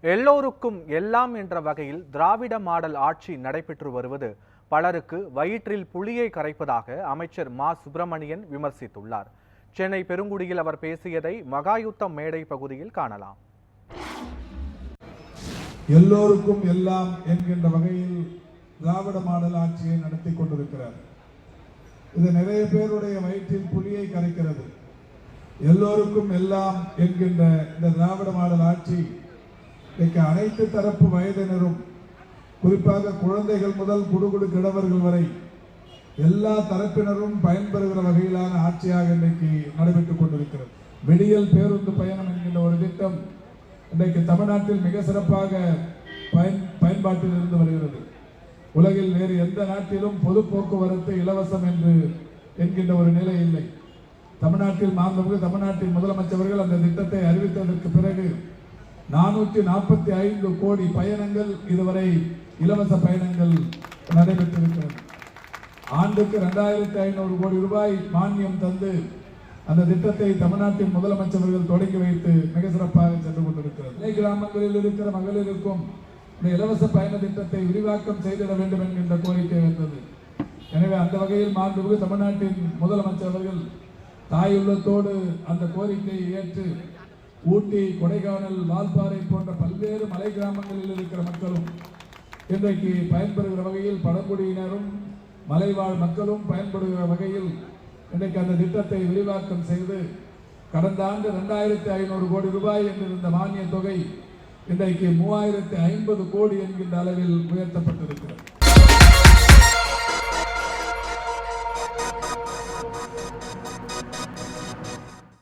எல்லோருக்கும் எல்லாம் என்ற வகையில் திராவிட மாடல் ஆட்சி நடைபெற்று வருவது பலருக்கு வயிற்றில் புளியை கரைப்பதாக அமைச்சர் மா. சுப்பிரமணியன் விமர்சித்துள்ளார். சென்னை பெருங்குடியில் அவர் பேசியதை மகாயுத்தம் மேடை பகுதியில் காணலாம். எல்லோருக்கும் எல்லாம் என்கின்ற வகையில் திராவிட மாடல் ஆட்சியை நடத்தி கொண்டிருக்கிறார். இது நிறைய பேருடைய வயிற்றில் புலியை கரைக்கிறது. எல்லோருக்கும் எல்லாம் என்கின்ற இந்த திராவிட மாடல் ஆட்சி இன்றைக்கு அனைத்து தரப்பு வயதினரும் குறிப்பாக குழந்தைகள் முதல் குடுகுடு கிடவர்கள் வரை எல்லா தரப்பினரும் பயன்பெறுகிற வகையிலான ஆட்சியாக இன்றைக்கு நடைபெற்றுக் கொண்டிருக்கிறது. விடியல் பேருந்து பயணம் என்கின்ற ஒரு திட்டம் இன்றைக்கு தமிழ்நாட்டில் மிக சிறப்பாக பயன் பயன்பாட்டில் இருந்து வருகிறது. உலகில் வேறு எந்த நாட்டிலும் பொது போக்குவரத்து இலவசம் என்று என்கின்ற ஒரு நிலை இல்லை. தமிழ்நாட்டில் மாண்புமிகு தமிழ்நாட்டின் முதலமைச்சர்கள் அந்த திட்டத்தை அறிவித்ததற்கு பிறகு நானூற்றி நாற்பத்தி ஐந்து கோடி பயணங்கள் இதுவரை இலவச பயணங்கள் நடைபெற்றிருக்கிறது. ஆண்டுக்கு ரெண்டாயிரத்தி ஐநூறு கோடி ரூபாய் மானியம் தந்து அந்த திட்டத்தை தமிழ்நாட்டின் முதலமைச்சர்கள் தொடங்கி வைத்து மிக சிறப்பாக சென்று கொண்டிருக்கிறது. இலை கிராமங்களில் இருக்கிற மகளிருக்கும் இந்த இலவச பயண திட்டத்தை விரிவாக்கம் செய்திட வேண்டும் என்கின்ற கோரிக்கை வந்தது. எனவே அந்த வகையில் மாண்புமிகு தமிழ்நாட்டின் முதலமைச்சர் அவர்கள் தாயுள்ளத்தோடு அந்த கோரிக்கையை ஏற்று ஊட்டி கொடைக்கானல் வால்பாறை போன்ற பல்வேறு மலை கிராமங்களில் இருக்கிற மக்களும் இன்றைக்கு பயன்பெறுகிற வகையில் பழங்குடியினரும் மலைவாழ் மக்களும் பயன்படுகிற வகையில் இன்றைக்கு அந்த திட்டத்தை விரிவாக்கம் செய்து கடந்த ஆண்டு ரெண்டாயிரத்தி ஐநூறு கோடி ரூபாய் என்றிருந்த மானிய தொகை இன்றைக்கு மூவாயிரத்தி ஐம்பது கோடி என்கின்ற அளவில் உயர்த்தப்பட்டிருக்கிறது.